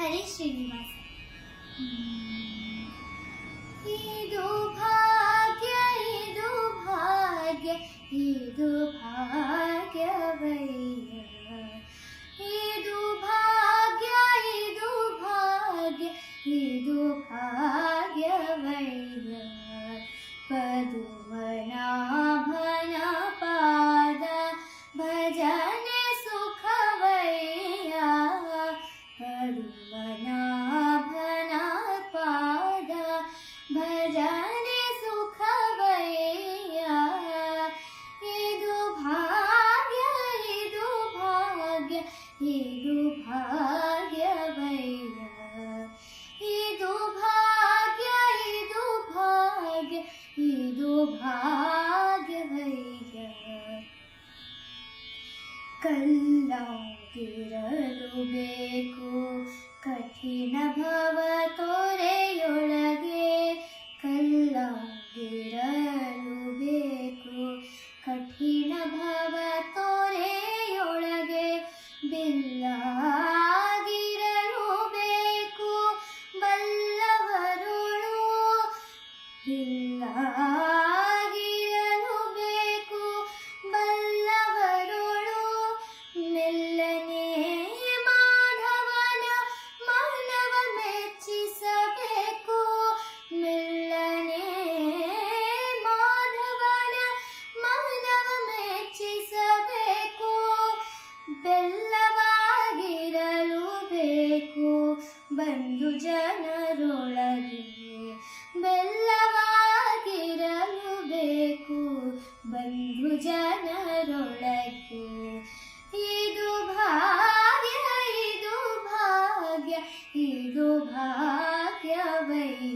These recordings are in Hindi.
हरे श्रीनिवास मना भना पादा भजन सुख वैया हे दुभाग्य हे दुभाग्य हे दुभाग्य वैया हे दुभाग्य हे कल्ला गिरलु बेकु कठिन भव तोरे ಬೆಲ್ಲವಾಗಿರಲು ಬೇಕು ಬಂಧು ಜನರೊಳಗೆ ಬೆಲ್ಲವಾಗಿರಲು ಬೇಕು ಬಂಧು ಜನರೊಳಗೆ ಇದು ಭಾಗ್ಯ ಇದು ಭಾಗ್ಯ, ಇದು ಭಾಗ್ಯವಯ್ಯ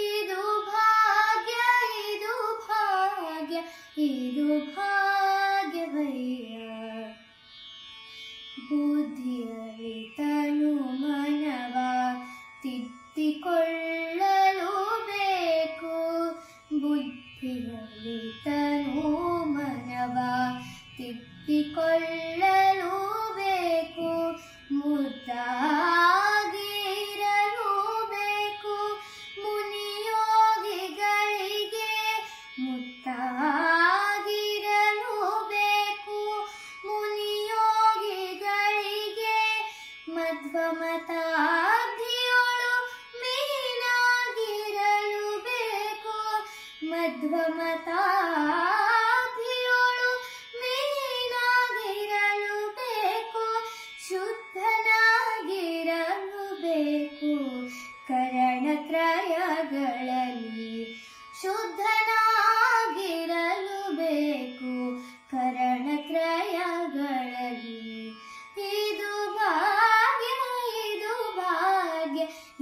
ಇದು ಭಾಗ್ಯ ಇದು ಭಾಗ್ಯ, ಇದು ಭಾಗ್ಯವಯ್ಯ ಮಧ್ವಮತಾಬ್ಧಿಯೊಳು ಮೀನಾಗಿರಲು ಬೇಕು ಮಧ್ವಮತಾಬ್ಧಿಯೊಳು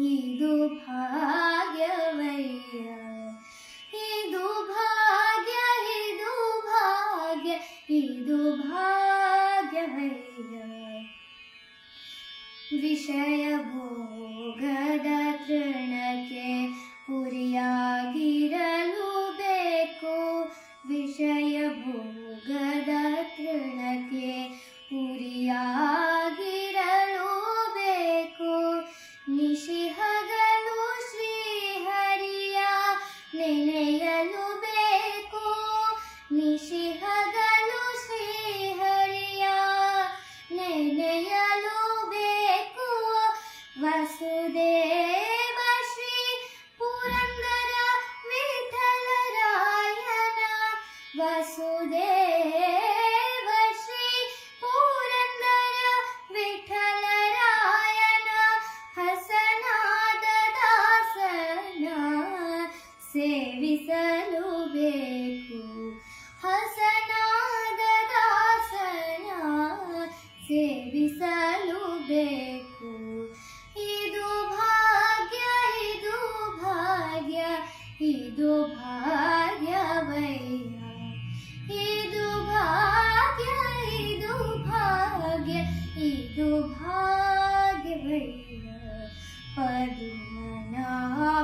ಇದು ಭಾಗ್ಯವಯ್ಯ ಇದು ಭಾಗ್ಯ ಇದು ಭಾಗ್ಯ ಇದು ಭಾಗ್ಯವಯ್ಯ ವಿಷಯ ಭೋಗದ ತೃಣಕ್ಕೆ ಪುರಿಯಾಗಿರಲು वसुदेव श्री पुरन्दर विठलरायण हसनाद दासन सेविसलु बेकु हसनाद दासन सेविसलु बेकु